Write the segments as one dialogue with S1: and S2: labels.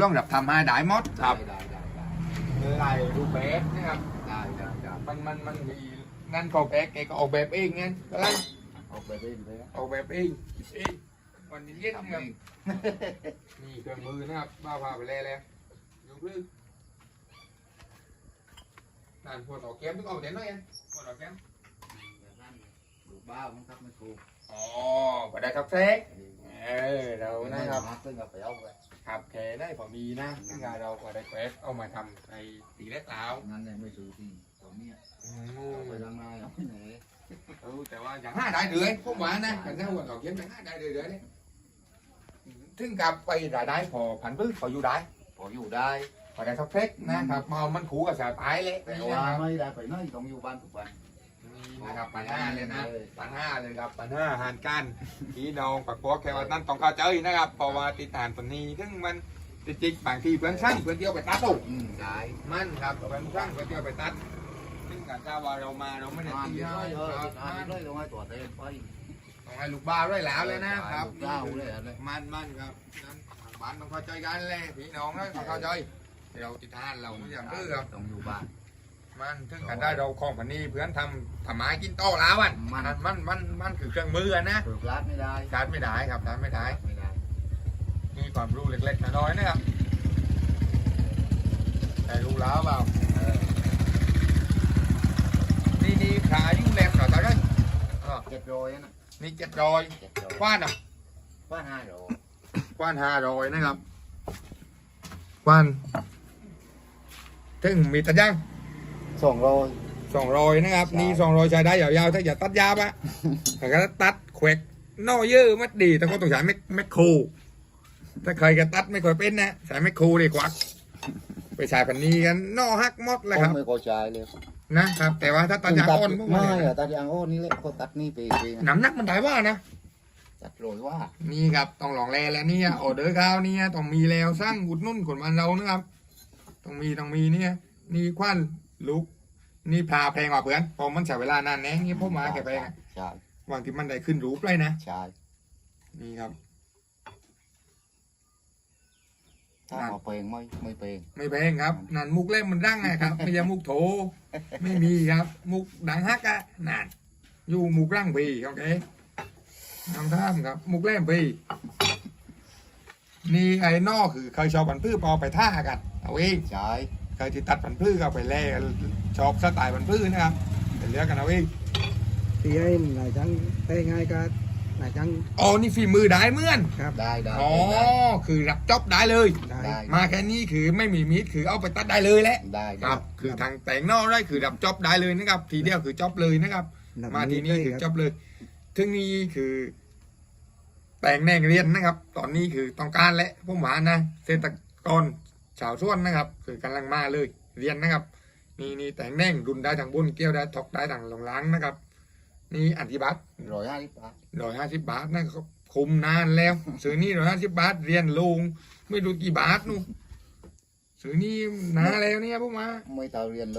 S1: ลองดับทำมาได้หมดครับ
S2: ได้ได้ได้
S1: หลายรูปแบบนะครับ
S2: ได้ได้ได้
S1: มันมันมันมีนั่นก็แกแกก็ออกแบบเองไงอะไร
S2: เอาไปเรื่อยๆ
S1: ออกแบบเองเองวันนี้เย็นครับนี่เครื่องมือนะครับบ้าพาไปแล้วแล้วยกมือนั่นพวกต่อแก้มต้องเอาแต่น้อยเองพวกต่อแก้ม
S2: ลูกบ้ามันทักไม่ถูก
S1: อ๋อก็ได้ครับแซกเออเรานะครับ
S2: มาซึ่งกับไปเอาไป
S1: ครับแค่ได้พอมีนะซึ่งงานเราก็ได้แกวเอามาทำในตีเล็กแล้ว
S2: งั้นเนี่ยไม่ซื้อที่ตรงเนี้ย
S1: อื
S2: เอา
S1: ม
S2: ไปทางนาเอาไปไหน
S1: เออแต่ว่าอย่างห้าได้เลยพวกหวานนะกันถ้าหัวต่อเขียนอย่างห้าได้เลยเลยเนี่ยถึงกับไปรายได้พอผันพืชพออยู่ได้
S2: พออยู่ได้
S1: พอได้สักเพกนะครับมาเอามันขู่กับสาตายเลย
S2: แต่
S1: นี่
S2: ว่า
S1: นะครับ
S2: ไม่ได้ไปไหนต้องอยู่บ้านทุกวัน
S1: นี่นะครับปัญหาเลยนะปัญหาเลยครับปัญหาอาหารการพี่น้องปักปัวแค่ว่านั้นต้องเข้าใจนะครับเพราะว่าติดทานปนี้ซึ่งมันจริงๆบางทีเพื่อนช่างเพื่อนเที่ยวไปตัดตุก
S2: อืมได้
S1: มันครับเพื่อนช่างเพื่อนเที่ยวไปตัดซึ่งการทราบว่าเรามาเราไม่ได้
S2: งาน
S1: ตี
S2: เยอะ
S1: ให้
S2: เยอะ
S1: ครับ
S2: งานเยอะต้องให้ตัวเต็มไป
S1: ต้องให้ลูกบ้าด้วยแล้วเลยนะครับ
S2: ลูกเจ้าเลยอะไร
S1: มันมันครับนั้นทางบ้านต้องเข้าใจกันเลยพี่น้องนะต้องเข้าใจเราติดทานเราไม่อย่างดื้อครับ
S2: ต้องอยู่บ้าน
S1: มันถึงกันได้เราของพันนี้เพื่อนทำทำไม้กินโต๊ะแล้วอะ
S2: มัน
S1: มันมันมันมันคือเครื่องมืออะนะ
S2: เปิดร้านไม่ได้
S1: ชาร์จไม่ได้ครับชาร์จไม่ได้
S2: ไม่ได้
S1: มีความรู้เล็กๆน้อยๆนะครับแต่รู้แล้วเปล่า
S2: เออ
S1: นี่นี่ขายุ่งแรงหน่อยตอนนั้นอ๋อ
S2: เจ็ดร้อยนะ
S1: นี่เจ็ดรอย
S2: เจ็ดร้อย
S1: กว้านอะ
S2: บ้านห้าร้อย
S1: กว้านห้ารอยนะครับกว้านถึงมีตะย่าง
S2: สองร้อย
S1: สองรอยนะครับ
S2: ใช่
S1: นี่สองรอยใช้ได้ยาวๆถ้าอย่าตัดยาวอะถ้าก็ตัดแขวกนอเยอะมัดดีแต่ก็ต้องใช้แมคแมคโครถ้าใครก็ตัดไม่ค่อยเป็นนะใช้แมคโครดีกว่าไปใช้พันนี้กันนอฮักหมดเลยครับ
S2: ไม่พอใจเลย
S1: นะครับ แต่ว่าถ้าตัดยางอ่อนพวกมั
S2: ไม่
S1: นเนี่ย
S2: อะตัดยางอ้อนนี่แหละก็ตัดนี่ไปไป
S1: น้ำหนักมันได้ว่านะ
S2: ตัดโรยว่า
S1: นี่ครับต้องลองแลแล้วเนี่ยออเดอร์ข้าวเนี่ยต้องมีแล้วสร้างอุดหนุ่นคนมันเรานะครับต้องมีต้องมีเนี่ยนี่ควัน ลุก นี่พาแพงกว่าเพื่อนเพอมันใช้เวลานานแน่นี่พวกมาแกแพงอะ
S2: ใช่
S1: บางทีมันได้ขึ้นรูปเลยนะ
S2: ใช่
S1: นี่ครับ
S2: ถ้าเอาเพลงไม่ไม่เพลง
S1: ไม่แพงครับนั่นมุกเล่มมันดังไงครับ ไม่ใช่มุกโถ ไม่มีครับ มุกดังฮักอะนั่นอยู่มุกร่างพีโอเคน้ำท่ามครับ มุกเล่มพีนี่ไอ้นอกคือเคยชอบผันพืชพอไปท่ากันเอาเอง
S2: ใช่
S1: เคยที่ตัดผันพืชก็ไปแล่ชอบสไตล์ผันพืชนะครับไปเลือกกันเอาเอง
S3: ตีให้หลายจังได้ง่ายก็หลายจัง
S1: อ๋อนี่ฝีมือได้เหมือน
S3: ครับ
S2: ได้ได้
S1: อ๋อ
S2: ได้
S1: คือรับจ็อบได้เลย
S3: ได้
S2: ได้
S1: มาแค่นี้คือไม่มีมีดคือเอาไปตัดได้เลยแหละ
S2: ได้
S1: ครับ คือทางแต่งนอกได้คือรับจ็อบได้เลยนะครับ ทีเดียวคือจ็อบเลยนะครับ
S3: แบบ
S1: มาทีนี้
S3: เลย
S1: คือ
S3: ครับ
S1: จ็อบเลย ถึงนี้คือ แต่งแน่งเรียนนะครับ ตอนนี้คือต้องการและพวกหมานะ เศรษฐกร ชาวส่วนนะครับ คือกำลังมาเลยเรียนนะครับนี่นี่แต่งแน่งรุนได้ทางบนเกี้ยวได้ทอกได้ทางหลงล้างนะครับ นี่อันติบัต
S2: ร้อยห้าสิบบาท
S1: ร้อยห้าสิบบาทนะครับคุมนานแล้วซื้อนี่ร้อยห้าสิบบาทเรียนลงไม่รู้กี่บาทนู่นซื้อนี่นานแล้วเนี่ยพวกมา
S2: ไม่เท่าเรียนโล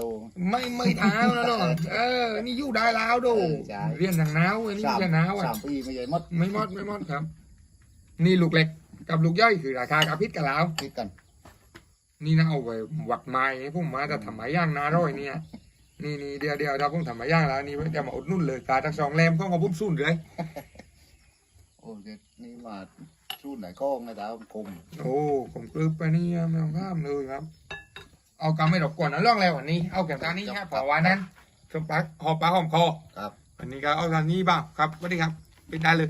S1: ไม่ไม่เท้าแล้วเนาะเออ นี่อยู่ได้แล้วดู
S2: เออใช่
S1: เรียนทางหนาวอันนี้
S2: สาม
S1: เรียนหนาวอะ
S2: สามปีไม่ใหญ่หมด
S1: ไม่หมดไม่หมดครับ นี่ลูกเล็กกับลูกย่อยคือราคากับพิษกับแล้ว
S2: คิดกัน
S1: นี่นะเอาไว้หวักไม้ให้พวกมาจะทำไม้ย่างนาร้อยเนี่ยนี่นี่เดียวเดียวเราเพิ่งทำไม้ย่างแล้วนี่จะมาอุดหนุ่นเลยกาทั้งสองแรมก็มาพุ่มสุ่นเลย
S2: โอ้เด็ดนี่มาชูดไหนกล้องในดาวกลม
S1: โอ้ผมกรึบไปนี่ไม่ต้องข้ามเลยครับ เอากำไม่ดอกก่อนนะล่องแล้ววันนี้ เอาแก้มตานี้ฮะเพราะว่านั้นสมปักหอบปลาหอมคอ
S2: ครับ
S1: วันนี้ก็เอาทางนี้บ้างครับสวัสดีครับปิดได้เลย